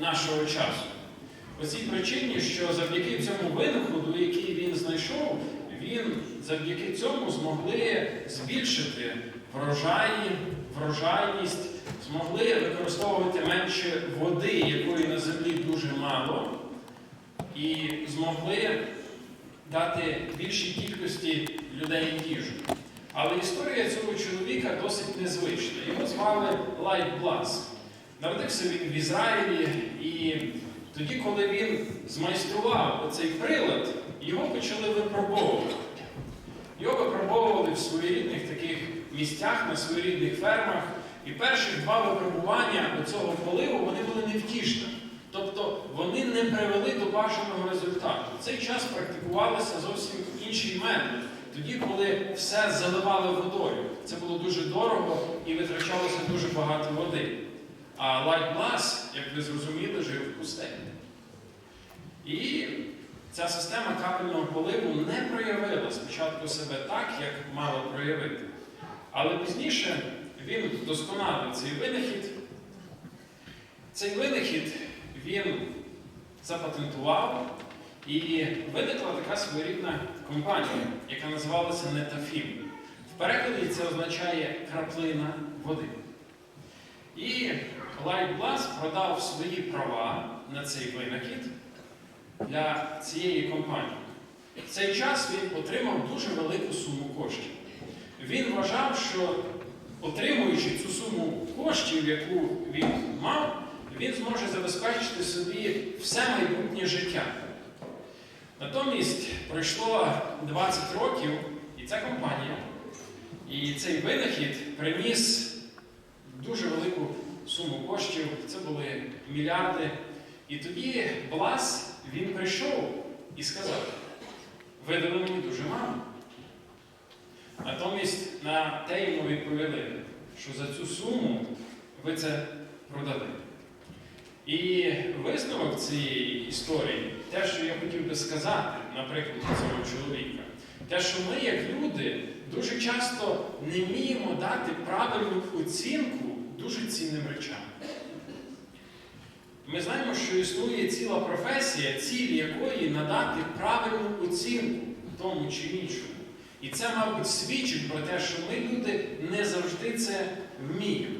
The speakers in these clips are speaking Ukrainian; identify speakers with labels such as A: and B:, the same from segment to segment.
A: нашого часу. По цій причині, що завдяки цьому винаходу, який він знайшов, він завдяки цьому змогли збільшити врожаї, врожайність, змогли використовувати менше води, якої на землі дуже мало, і змогли дати більшій кількості людей їжу. Але історія цього чоловіка досить незвична. Його звали Лайт Блас. Народився він в Ізраїлі, і тоді, коли він змайстрував оцей прилад, його почали випробовувати. Його випробовували в своєрідних таких місцях, на своєрідних фермах. І перших два випробування цього поливу вони були невтішні. Тобто вони не привели до бажаного результату. В цей час практикувалися зовсім інші методи. Тоді, коли все заливали водою, це було дуже дорого і витрачалося дуже багато води. А Лайт Блас, як ви зрозуміли, жив в пустелі. І ця система капельного поливу не проявила спочатку себе так, як мала проявити. Але пізніше він вдосконалив цей винахід. Цей винахід він запатентував, і виникла така своєрідна компанія, яка називалася Нетафім. В перекладі це означає краплина води. І Лайт Блас продав свої права на цей винахід для цієї компанії. В цей час він отримав дуже велику суму коштів. Він вважав, що отримуючи цю суму коштів, яку він мав, він зможе забезпечити собі все майбутнє життя. Натомість пройшло 20 років, і ця компанія, і цей винахід приніс дуже велику суму коштів, це були мільярди. І тоді Блас він прийшов і сказав: ви дали мені дуже мало. Натомість на те йому відповіли, що за цю суму ви це продали. І висновок цієї історії, те, що я хотів би сказати, наприклад, цього чоловіка, те, що ми, як люди, дуже часто не вміємо дати правильну оцінку дуже цінним речам. Ми знаємо, що існує ціла професія, ціль якої надати правильну оцінку тому чи іншому. І це, мабуть, свідчить про те, що ми, люди, не завжди це вміємо.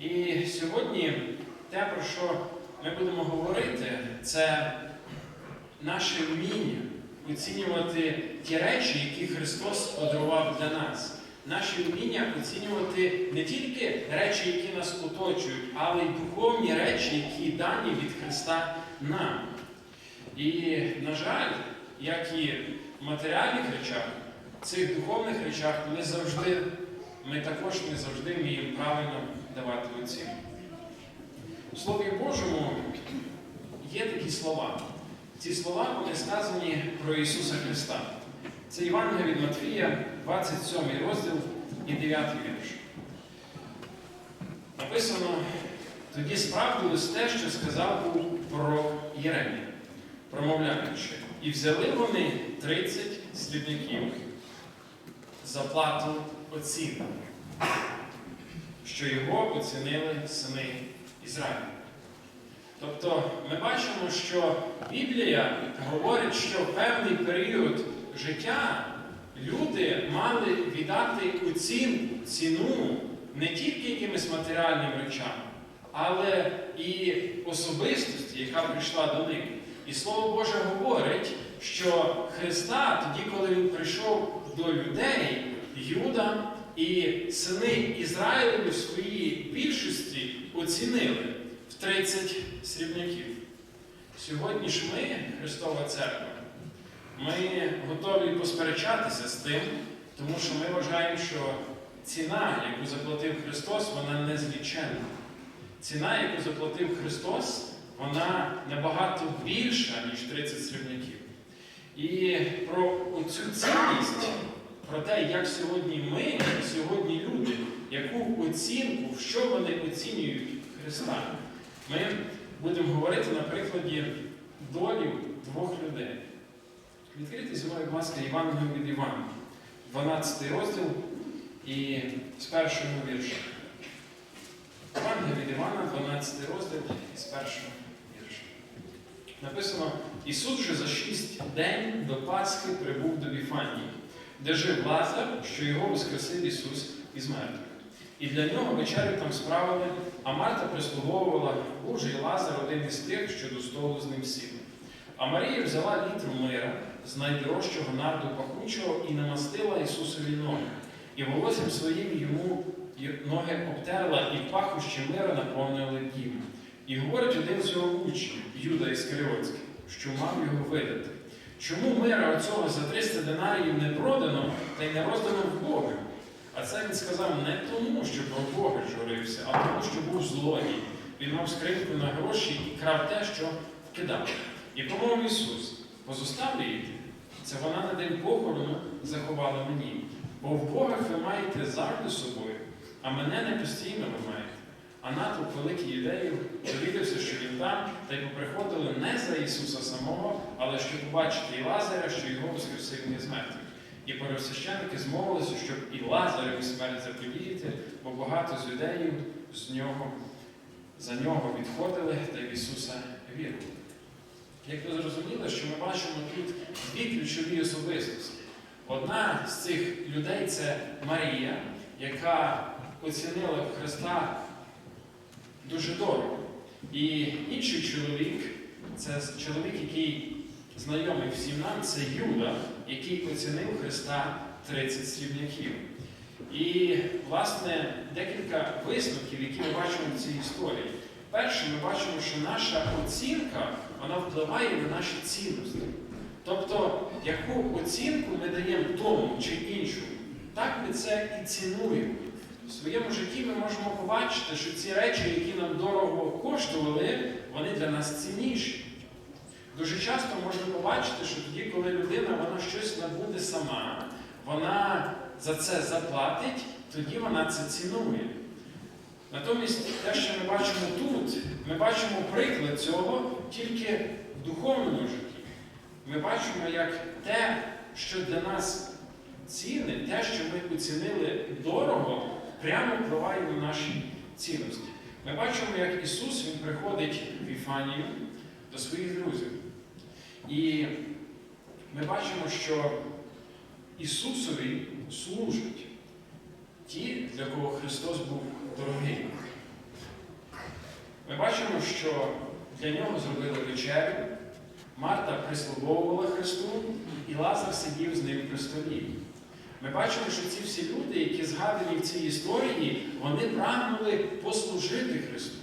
A: І сьогодні те, про що ми будемо говорити, це наше вміння оцінювати ті речі, які Христос подарував для нас. Наше вміння оцінювати не тільки речі, які нас оточують, але й духовні речі, які дані від Христа нам. І, на жаль, як і в матеріальних речах, цих духовних речах не завжди, ми також не завжди вміємо правильно давати оцінку. У Слові Божому є такі слова. Ці слова вони сказані про Ісуса Христа. Це Євангелія від Матвія, 27 розділ і 9 вірш. Написано, тоді справдилось те, що сказав був про Єремія, промовляючи, і взяли вони 30 слідників за плату оцінку, що його оцінили сини Ізраїля. Тобто ми бачимо, що Біблія говорить, що певний період життя люди мали віддати оцінку, ціну не тільки якимось матеріальним речам, але і особистості, яка прийшла до них. І Слово Боже говорить, що Христа, тоді, коли Він прийшов до людей, Юда і сини Ізраїлеві в своїй більшості оцінили в 30 срібняків. Сьогодні ж ми, Христова Церква, ми готові посперечатися з тим, тому що ми вважаємо, що ціна, яку заплатив Христос, вона незліченна. Ціна, яку заплатив Христос, вона набагато більша, ніж 30 срібняків. І про цю цінність, про те, як сьогодні ми, як сьогодні люди, яку оцінку, в що вони оцінюють Христа, ми будемо говорити на прикладі долів двох людей. Відкрийте зі мною, будь ласка, Євангелію від Івана, 12 розділ і з першого вірша. Евангелія від Івана, 12 розділ із першого вірша. Написано: Ісус же за шість день до Пасхи прибув до Віфанії, де жив Лазар, що його воскресив Ісус із мертвих. І для нього вечерю там справили, а Марта прислуговувала Боже і Лазар один із тих, що до столу з ним сіли. А Марія взяла літру мира з найдорожчого нарду пахучого і намастила Ісусові ноги, і волоссям своїм йому ноги обтерла, і пахощі мира наповнили дім. І говорить один з його учнів, Юда Іскаріотський, що мав його видати. Чому мира оцього за 300 динаріїв не продано та й не роздано в Бога? А це він сказав не тому, що про Бога журився, а тому, що був злодій. Він мав скриньку на гроші і крав те, що вкидав. І промовив Ісус, позоставлю її, це вона на день похорону заховала мені. Бо в Богах ви маєте завжди собою, а мене не постійно ви маєте. А натовп великий юдеїв довідався, що він там, та й поприходили не за Ісуса самого, але щоб побачити і Лазаря, що його воскресив із мертвих. І первосвященники змовилися, щоб і Лазареві смерть заподіяти, бо багато з юдеїв з нього, за нього відходили та в Ісуса вірили. Як ви зрозуміли, що ми бачимо тут дві ключові особистості. Одна з цих людей це Марія, яка оцінила Христа дуже дорого. І інший чоловік, це чоловік, який знайомий всім нам, це Юда, який оцінив Христа 30 срібняків. І, власне, декілька висновків, які ми бачимо в цій історії. Перше, ми бачимо, що наша оцінка вона впливає на наші цінності. Тобто, яку оцінку ми даємо тому чи іншому, так ми це і цінуємо. В своєму житті ми можемо побачити, що ці речі, які нам дорого коштували, вони для нас цінніші. Дуже часто можна побачити, що тоді, коли людина вона щось набуде сама, вона за це заплатить, тоді вона це цінує. Натомість те, що ми бачимо тут, ми бачимо приклад цього тільки в духовному житті. Ми бачимо, як те, що для нас цінне, те, що ми оцінили дорого, прямо впливає на наші цінності. Ми бачимо, як Ісус Він приходить в Іфанію до своїх друзів. І ми бачимо, що Ісусові служать ті, для кого Христос був дорогий. Ми бачимо, що для нього зробили вечерю, Марта прислуговувала Христу, і Лазар сидів з ним при столі. Ми бачимо, що ці всі люди, які згадані в цій історії, вони прагнули послужити Христу.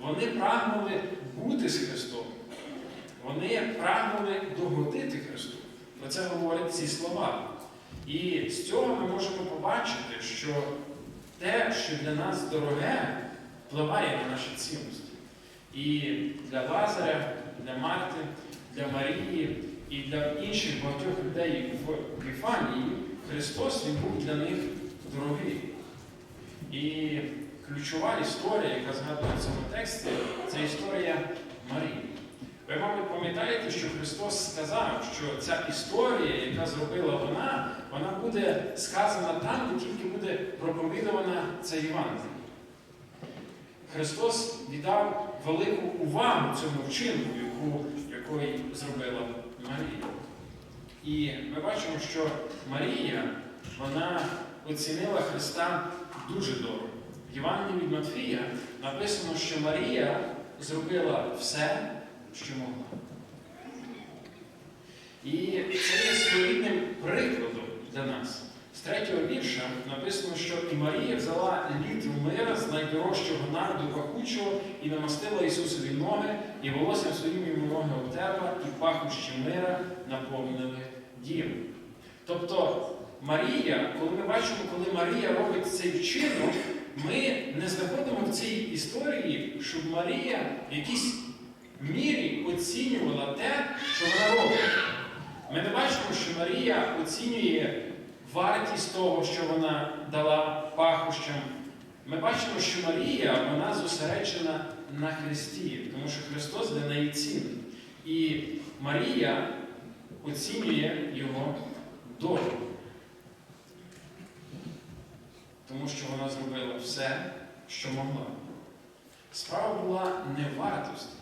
A: Вони прагнули бути з Христом. Вони прагнули догодити Христу. Про це говорять ці слова. І з цього ми можемо побачити, що те, що для нас дороге, впливає на наші цінності. І для Лазаря, для Марти, для Марії і для інших багатьох людей в Віфанії Христос Він був для них дорогий. І ключова історія, яка згадується цьому тексті, це історія Марії. Ви, мабуть, пам'ятаєте, що Христос сказав, що ця історія, яка зробила вона, вона буде сказана там, де тільки буде проповідувана ця Євангелія. Христос віддав велику увагу цьому вчинку, яку, якої зробила Марія. І ми бачимо, що Марія вона оцінила Христа дуже дорого. В Євангелії від Матфія написано, що Марія зробила все, що могла. І це є своєрідним прикладом для нас. Третього вірша написано, що і Марія взяла літру мира з найдорожчого нарду пахучого і намастила Ісусові ноги, і волоссям своїм йому ноги обтерла, і пахущі мира наповнили дім. Тобто Марія, коли ми бачимо, коли Марія робить цей вчинок, ми не знаходимо в цій історії, щоб Марія в якійсь мірі оцінювала те, що вона робить. Ми не бачимо, що Марія оцінює вартість того, що вона дала пахощам. Ми бачимо, що Марія вона зосереджена на Христі, тому що Христос для неї цінний. І Марія оцінює його долю. Тому що вона зробила все, що могла. Справа була не в вартості.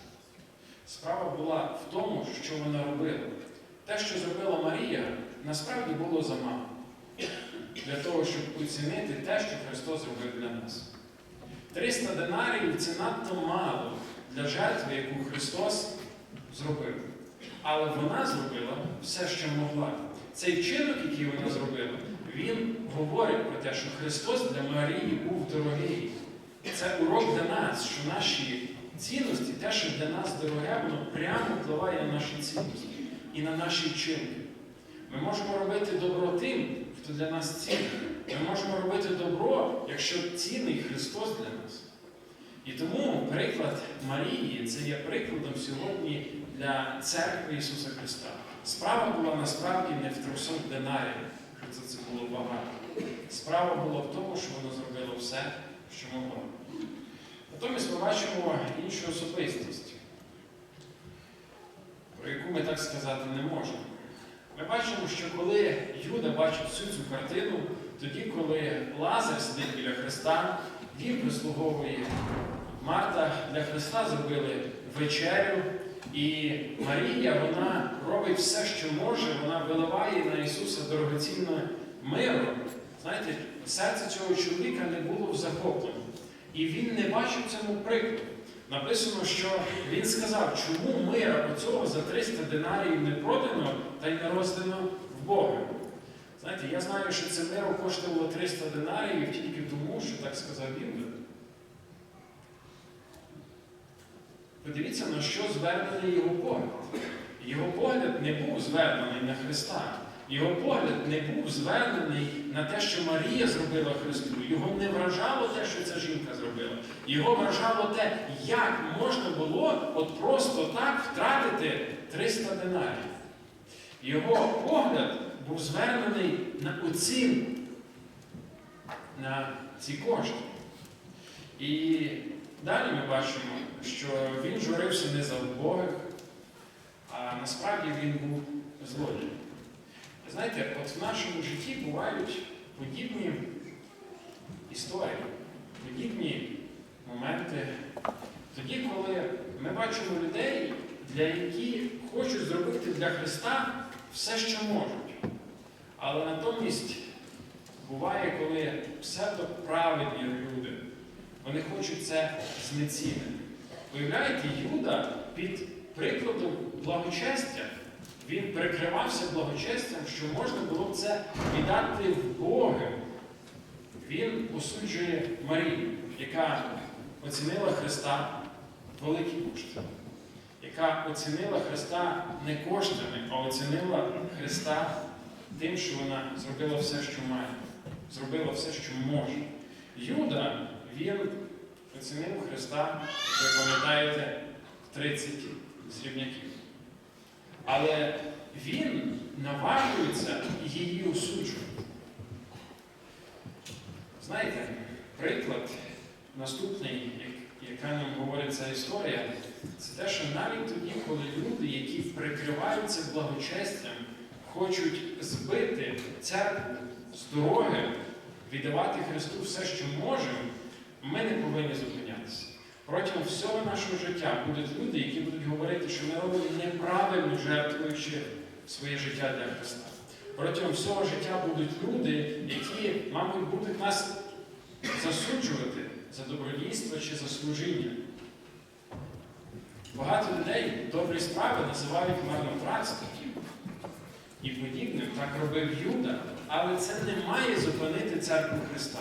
A: Справа була в тому, що вона робила. Те, що зробила Марія, насправді було замало для того, щоб оцінити те, що Христос зробив для нас. 300 динаріїв це надто мало для жертви, яку Христос зробив. Але вона зробила все, що могла. Цей вчинок, який вона зробила, він говорить про те, що Христос для Марії був дорогий. Це урок для нас, що наші цінності, те, що для нас дороге, воно прямо впливає на наші цінності і на наші вчинки. Ми можемо робити добро тим, хто для нас цінний. Ми можемо робити добро, якщо цінний Христос для нас. І тому приклад Марії це є прикладом сьогодні для церкви Ісуса Христа. Справа була насправді не в 300 динарів, хоча це було багато. Справа була в тому, що воно зробило все, що могло. Натомість ми бачимо іншу особистість, про яку ми так сказати не можемо. Ми бачимо, що коли Юда бачить всю цю картину, тоді, коли Лазар сидить біля Христа, він прислуговує. Марта для Христа зробили вечерю, і Марія вона робить все, що може, вона виливає на Ісуса дорогоцінне миру. Знаєте, серце цього чоловіка не було в захопленні. І він не бачив цьому прикладу. Написано, що він сказав, чому мира оцього за 300 динарів не продано та й не роздано в Бога. Знаєте, я знаю, що це миро коштувало 300 динарів тільки тому, що так сказав Юда. Подивіться, на що звернений його погляд. Його погляд не був звернений на Христа. Його погляд не був звернений на те, що Марія зробила Христу. Його не вражало те, що ця жінка зробила. Його вражало те, як можна було от просто так втратити 300 динарів. Його погляд був звернений на оцін на ці кошти. І далі ми бачимо, що він журився не за убогих, а насправді він був злодієм. Знаєте, от в нашому житті бувають подібні історії, подібні моменти. Тоді, коли ми бачимо людей, для які хочуть зробити для Христа все, що можуть. Але натомість буває, коли псевдоправедні люди, вони хочуть це знецінити. Уявляєте, Юда під прикладом благочестя. Він прикривався благочестям, що можна було б це віддати в Бога. Він осуджує Марію, яка оцінила Христа великі кошти, яка оцінила Христа не коштами, а оцінила Христа тим, що вона зробила все, що має, зробила все, що може. Юда, він оцінив Христа, ви пам'ятаєте, 30 зрівняків. Але він наважується її осуджувати. Знаєте, приклад наступний, яка нам говорить ця історія, це те, що навіть тоді, коли люди, які прикриваються благочестям, хочуть збити церкву з дороги, віддавати Христу все, що можемо, ми не повинні зупинятися. Протягом всього нашого життя будуть люди, які будуть говорити, що ми робимо неправильно жертвуючи своє життя для Христа. Протягом всього життя будуть люди, які, мабуть, будуть нас засуджувати за добродійство чи за служіння. Багато людей добрі справи називають марнотратством і подібним. Так робив Юда, але це не має зупинити церкву Христа.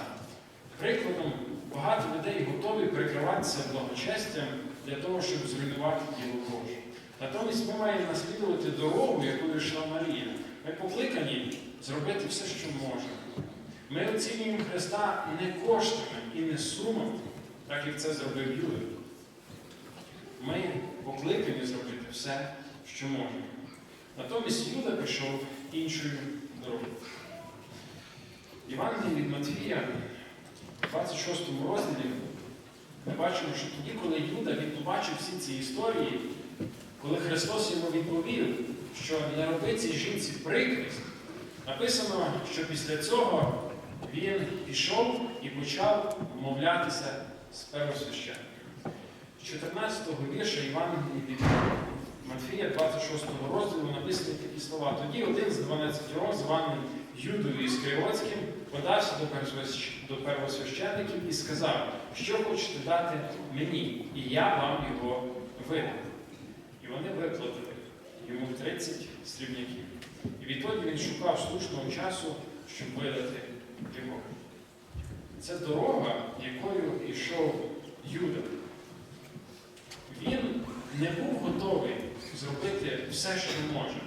A: Прикладом, багато людей готові прикриватися благочестям для того, щоб зруйнувати Діло Боже. Натомість ми маємо наслідувати дорогу, якою йшла Марія. Ми покликані зробити все, що можемо. Ми оцінюємо Христа не коштами і не сумами, так як це зробив Юда. Ми покликані зробити все, що можемо. Натомість Юда пішов іншою дорогою. Івангелій від Матвія, в 26 розділі, ми бачимо, що тоді, коли Юда він побачив всі ці історії, коли Христос йому відповів, що не роби цій жінці прикрість, написано, що після цього він пішов і почав вмовлятися з первосвященником. 14-го вірша Євангелії від Матфія, 26 розділу написані такі слова. Тоді один з 12 років, званий Юдою Іскаріотським, подався до первосвящ- до первосвященників і сказав, що хочете дати мені, і я вам його видам. І вони виплатили йому 30 срібняків. І відтоді він шукав слушного часу, щоб видати його. Це дорога, якою йшов Юда. Він не був готовий зробити все, що може.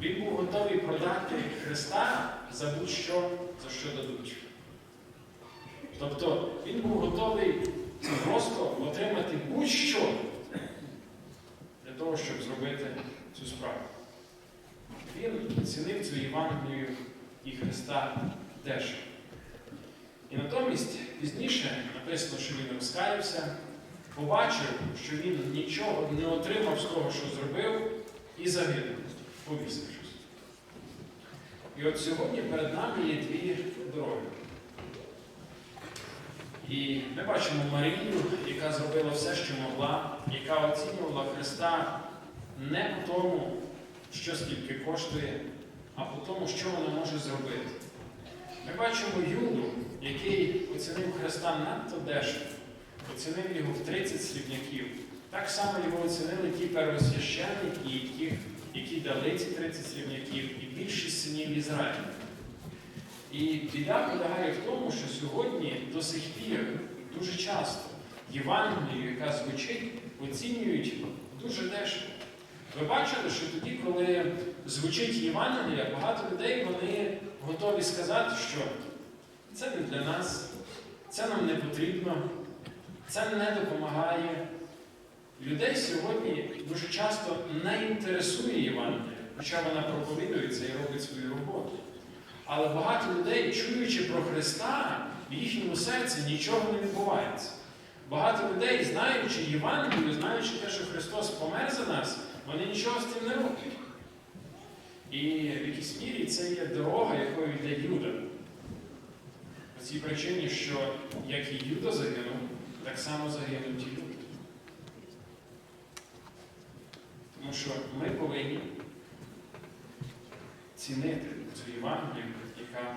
A: Він був готовий продати Христа за будь-що, за що дадуть. Тобто він був готовий просто отримати будь-що для того, щоб зробити цю справу. Він цінив цю Євангелію і Христа дешево. І натомість пізніше написано, що він розкаявся, побачив, що він нічого не отримав з того, що зробив, і загинув, повісившись. І от сьогодні перед нами є дві дороги. І ми бачимо Марію, яка зробила все, що могла, яка оцінювала Христа не по тому, що скільки коштує, а по тому, що вона може зробити. Ми бачимо Юду, який оцінив Христа надто дешево, оцінив його в 30 срібняків. Так само його оцінили ті первосвященники, які, які дали ці 30 срібняків, і більшість синів Ізраїля. І біда полягає в тому, що сьогодні до сих пір дуже часто Євангелію, яка звучить, оцінюють дуже дешево. Ви бачили, що тоді, коли звучить Євангелія, багато людей вони готові сказати, що це не для нас, це нам не потрібно, це не допомагає. Людей сьогодні дуже часто не інтересує Євангелія, хоча вона проповідується і робить свою роботу. Але багато людей, чуючи про Христа, в їхньому серці нічого не відбувається. Багато людей, знаючи Євангелію, знаючи те, що Христос помер за нас, вони нічого з тим не роблять. І в якійсь мірі це є дорога, якою йде Юда. По цій причині, що як і Юда загинув, так само загинуть і люди. Тому що ми повинні цінити цю Євангелію, яка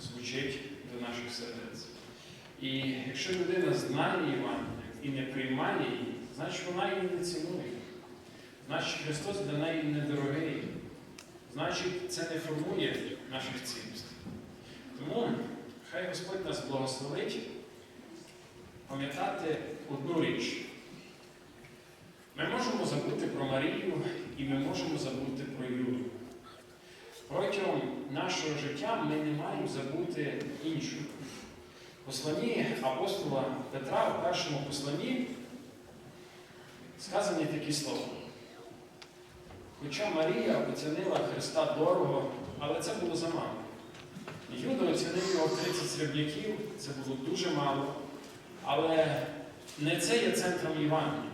A: звучить до наших сердець. І якщо людина знає Євангелію і не приймає її, значить вона її не цінує. Значить Христос для неї недорогий. Значить, це не формує наших цінностей. Тому хай Господь нас благословить пам'ятати одну річ. Ми можемо забути про Марію і ми можемо забути про Юду. Протягом нашого життя ми не маємо забути іншого. Посланні апостола Петра в першому посланні сказані такі слова. Хоча Марія оцінила Христа дорого, але це було замало. Юда оцінив його 30 срібняків, це було дуже мало. Але не це є центром Євангелії.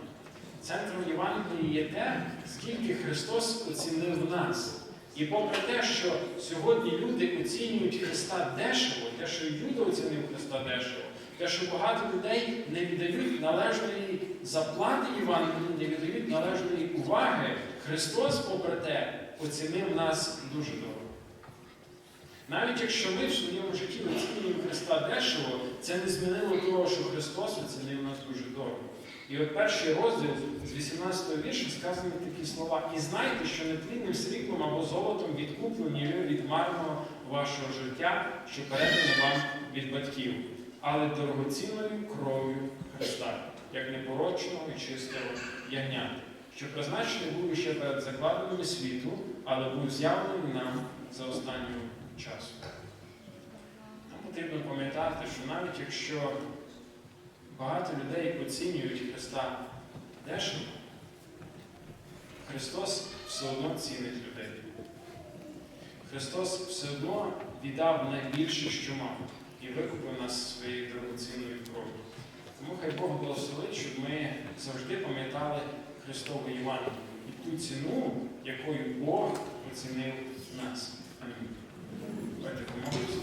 A: Центром Євангелії є те, скільки Христос оцінив нас. І попри те, що сьогодні люди оцінюють Христа дешево, те, що Юда оцінив Христа дешево, те, що багато людей не віддають належної заплати Євангелії, не віддають належної уваги, Христос, попри те, оцінив нас дуже дорого. Навіть якщо ми в своєму житті оцінюємо Христа дешево, це не змінило того, що Христос оцінив нас дуже дорого. І от перший розділ з 18 го вірша сказані такі слова. І знайте, що нетлінним сріблом або золотом відкуплені ви від марного вашого життя, що передане вам від батьків, але дорогоцінною кров'ю Христа, як непорочного і чистого ягнята, що призначений був ще перед закладеними світу, але був з'явлений нам за останнього часу. Нам потрібно пам'ятати, що навіть якщо багато людей оцінюють Христа дешево, Христос все одно цінить людей. Христос все одно віддав найбільше, що мав, і викупив нас своєю дорогоцінною кров'ю. Тому хай Бог благословить, щоб ми завжди пам'ятали Христову Євангеліє і ту ціну, якою Бог оцінив нас. Амінь. Давайте помолимося.